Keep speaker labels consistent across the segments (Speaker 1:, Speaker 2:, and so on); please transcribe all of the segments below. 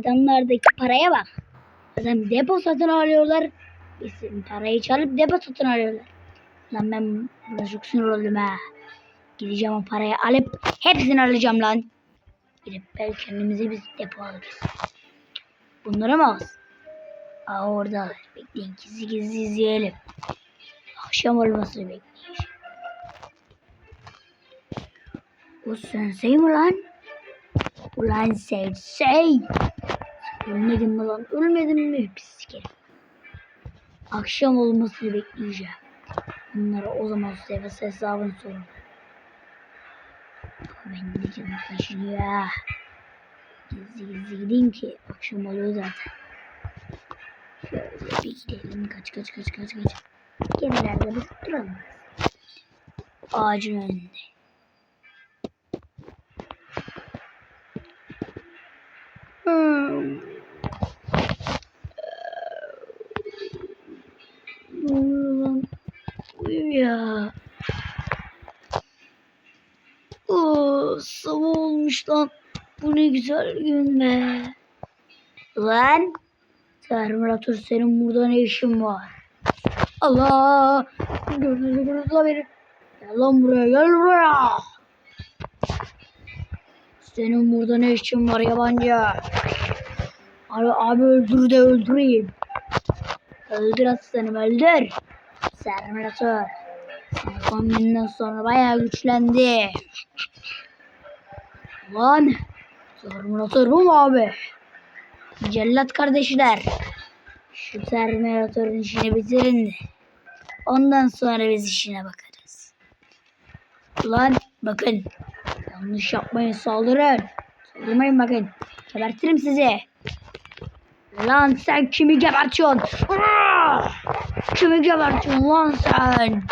Speaker 1: Adamlardaki paraya bak. Adam depo satın alıyorlar. Parayı çalıp depo satın alıyorlar. Lan ben buna çok sinir oldum ha. Gideceğim o parayı alıp hepsini alacağım lan. Gidip belki kendimize bir depo alırız. Bunlara mı az? Aa oradalar. Bekleyin gizli gizli izleyelim. Akşam olmasını bekleyin. Bu sensei mi lan? Ulan sensei. Ölmedim mi lan? Ölmedim mi? Pis. Akşam olmasını bekleyeceğim. Bunlara o zaman seviyesi hesabını sorun. Ben de canım kaşınıyor ha. Gizli gizli gideyim ki akşam oluyor zaten. Şöyle bir gidelim. Kaç kaç kaç kaç kaç. Gemilerde biz duralım. Ağacın önünde. Hmm. Ne oluyor lan? Ya. Oo, sabah olmuş lan. Bu ne güzel gün be. Lan. Terminator senin burada ne işin var? Allah. Gördünüz beni. Gel lan buraya gel buraya. Senin burada ne işin var yabancı? Abi, abi öldür de öldüreyim. Öldür aslanım öldür. Terminator. Son günden sonra bayağı güçlendi. Lan. Terminator bu mu abi? Cellat kardeşler. Şu Terminator'un işini bitirin. Ondan sonra biz işine bakarız. Ulan bakın. Yanlış yapmayın saldırın. Saldırmayın bakın. Gebertirim sizi. Lan sen kimi gebertiyorsun? Kimi gebertiyorsun lan sen?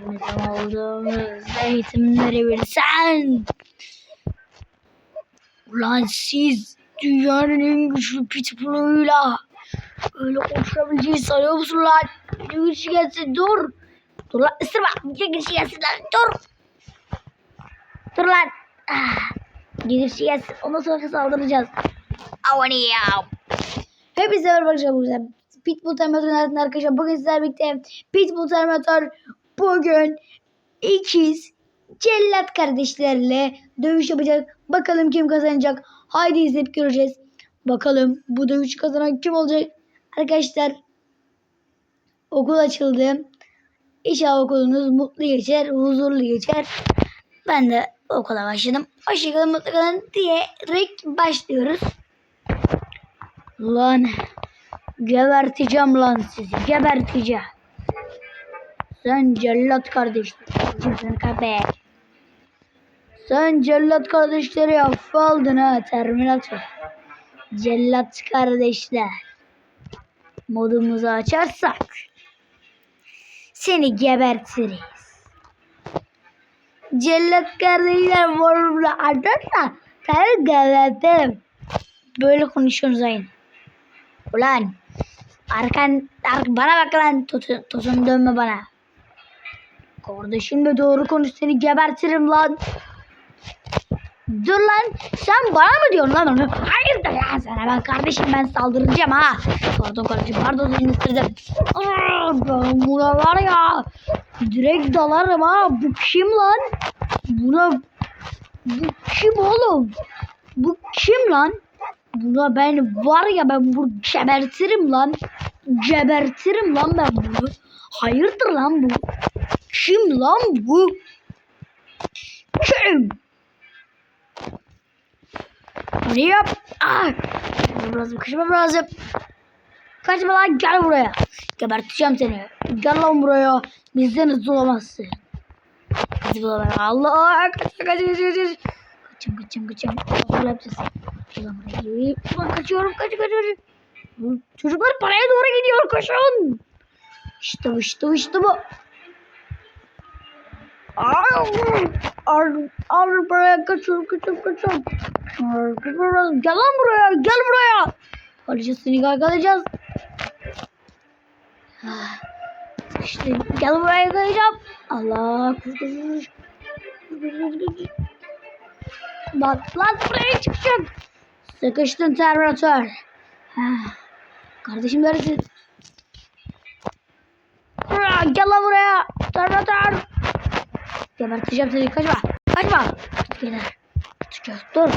Speaker 1: Görmeden olduğumuz eğitimleri bilsen. Ulan siz dünyanın en güçlü pitbulluyla öyle koşabileceğini sanıyor musun lan? Bir güçlü gelsin dur. Dur lan ısırma. Bir güçlü gelsin lan dur. Dur lan. Ah. Güçlü gelsin ondan sonra saldıracağız. Avani ya. Hepinize merhaba arkadaşlar Pitbull Terminator'un arkadaşlar bugün sizlerle birlikte Pitbull Terminator bugün ikiz cellat kardeşlerle dövüş yapacak. Bakalım kim kazanacak. Haydi izleyip göreceğiz. Bakalım bu dövüş kazanan kim olacak? Arkadaşlar okul açıldı. İnşallah okulunuz mutlu geçer, huzurlu geçer. Ben de okula başladım. Hoşçakalın, mutlu kalın diyerek başlıyoruz. Lan geberteceğim lan sizi geberteceğim. Sen cellat kardeşler. Sen köpek. Sen cellat kardeşleri hafife aldın ha Terminator. Cellat kardeşler. Modumuzu açarsak seni gebertiriz. Cellat kardeşler modumuzu açarsak seni gebertirim. Böyle konuşuyoruz aynı. Ulan arkan ar bana bak lan tosun dönme bana. Kardeşimle doğru konuş seni gebertirim lan. Dur lan sen bana mı diyorsun lan onu? Hayır da ya sana ben kardeşim ben saldıracağım ha. Pardon kardeşim pardon seni. Aa, Ben buna var ya direkt dalarım ha. Bu kim lan? Buna bu kim oğlum? Bu kim lan? Buna ben var ya ben bunu gebertirim lan. Gebertirim lan ben bunu. Hayırdır lan bu? Kim lan bu? Kim? Ne yap? Ah! Lazım, kaçmam lazım. Kaçma lan gel buraya. Geberteceğim seni. Gel lan buraya. Bizden hızlı olamazsın. Hızlı olamaz. Allah! Kaç kaç kaç kaç kaç. Kaçın kaçın kaçın. Allah yapacağız. Ulan buraya Ulan kaçıyorum kaç kaç kaç. Çocuklar paraya doğru gidiyor koşun. İşte bu işte bu işte bu. Al, buraya kaçıyorum kaçıyorum kaçıyorum. Gel lan buraya gel buraya. Alacağız seni gargalayacağız. Ah, İşte gel buraya yakalayacağım. Allah koş. Bak lan buraya çıkacağım. Sıkıştın Terminator. Ha. Kardeşim neredesin? Gel lan buraya. Terminator. Geberteceğim seni. Kaçma. Kaçma. Gider. Çıkıyor. Dur.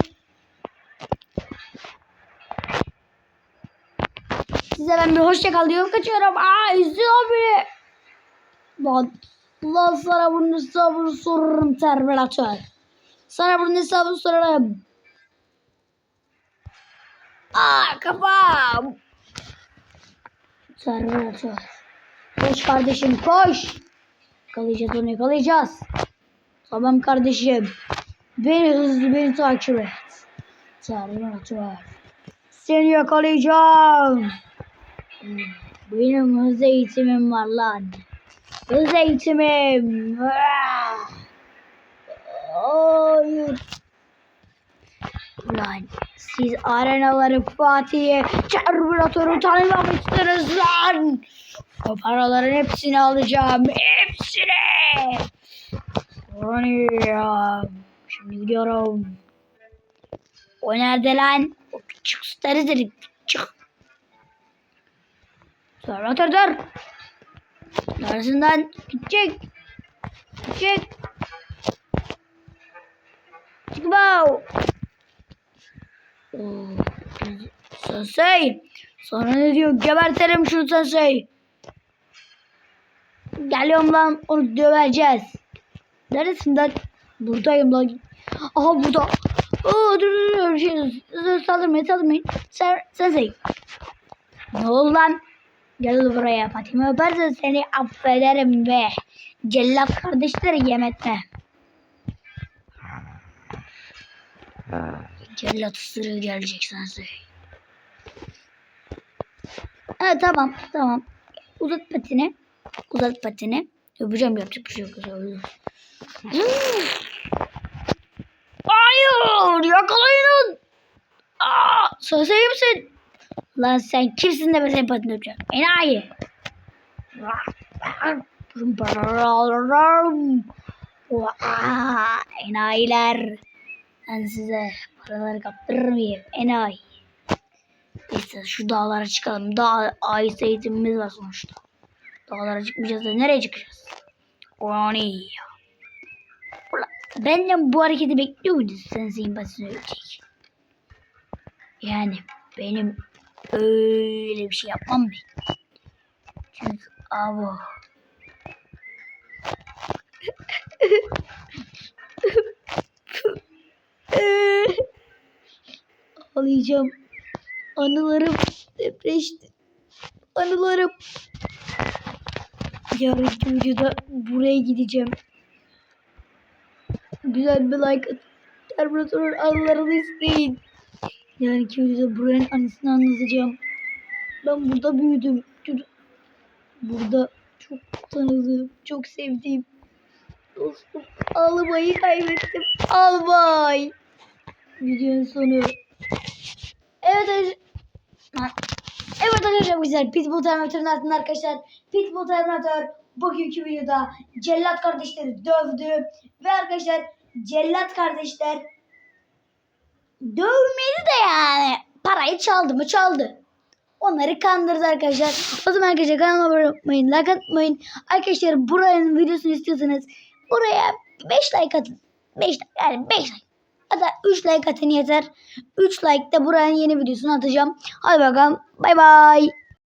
Speaker 1: Size ben bir hoşça kal diyorum. Kaçıyorum. Aa izliyor beni. Lan, lan sana bunun hesabını sorarım Terminator. Sana bunun hesabını sorarım. Aa kafam. Terminator. Koş kardeşim koş. Yakalayacağız onu yakalayacağız. Tamam kardeşim. Beni hızlı beni takip et. Terminator. Seni yakalayacağım. Benim hız eğitimim var lan. Hız eğitimim. Hayır. Lan siz arenaları Fatih'e Terminator'u tanımamışsınız lan. O paraların hepsini alacağım. Hepsini. Oynayacağım. Şimdi gidiyorum. O nerede lan? O küçük starı dedik. Çık. Terminator dur. Neresinden? Gidecek. Gidecek. Çık bav. Oo, Sensei. Sana ne diyor? Gebertelim şunu Sensei. Geliyorum lan. Onu döveceğiz. Neredesin lan? Buradayım lan. Aha burada. Oo, dur dur dur. Şey, saldırmayın saldırmayın. Sen, Sensei. Ne oldu lan? Gel buraya Fatime öpersen seni affederim be. Cellat kardeşleri yem etme. Cellat ısırığı gelecek sense. Evet tamam tamam. Uzat patini. Uzat patini. Öpeceğim yapacak bir şey yok. Hayır yakalayın. Aa, iyi misin? Lan sen kimsin de ben senin patini öpeceğim. Enayi. Enayiler. Ben size paraları kaptırır mıyım? Enayi. Neyse şu dağlara çıkalım. Dağ ait eğitimimiz var sonuçta. Dağlara çıkmayacağız da nereye çıkacağız? Oni. Benden bu hareketi bekliyor muydun? Sen senin basını ölecek. Yani benim öyle bir şey yapmam ben. Çünkü abo. Ağlayacağım. Anılarım depreşti. Anılarım. Yarınki videoda buraya gideceğim. Güzel bir like at. Terminator'un anılarını isteyin. Yarınki videoda buranın anısını anlatacağım. Ben burada büyüdüm. Burada çok tanıdığım, çok sevdiğim dostum Albay'ı kaybettim. Albay. Videonun sonu. Evet arkadaşlar. Evet arkadaşlar güzel. Pitbull Terminator'ın altında arkadaşlar. Pitbull Terminator bugünkü videoda Cellat kardeşleri dövdü. Ve arkadaşlar Cellat kardeşler dövmedi de yani. Parayı çaldı mı çaldı. Onları kandırdı arkadaşlar. O zaman arkadaşlar kanalıma abone olmayı, like atmayın. Arkadaşlar buranın videosunu istiyorsanız buraya 5 like atın. 5 yani 5 like. Hatta 3 like atın yeter. 3 like de buranın yeni videosunu atacağım. Hadi bakalım. Bay bay.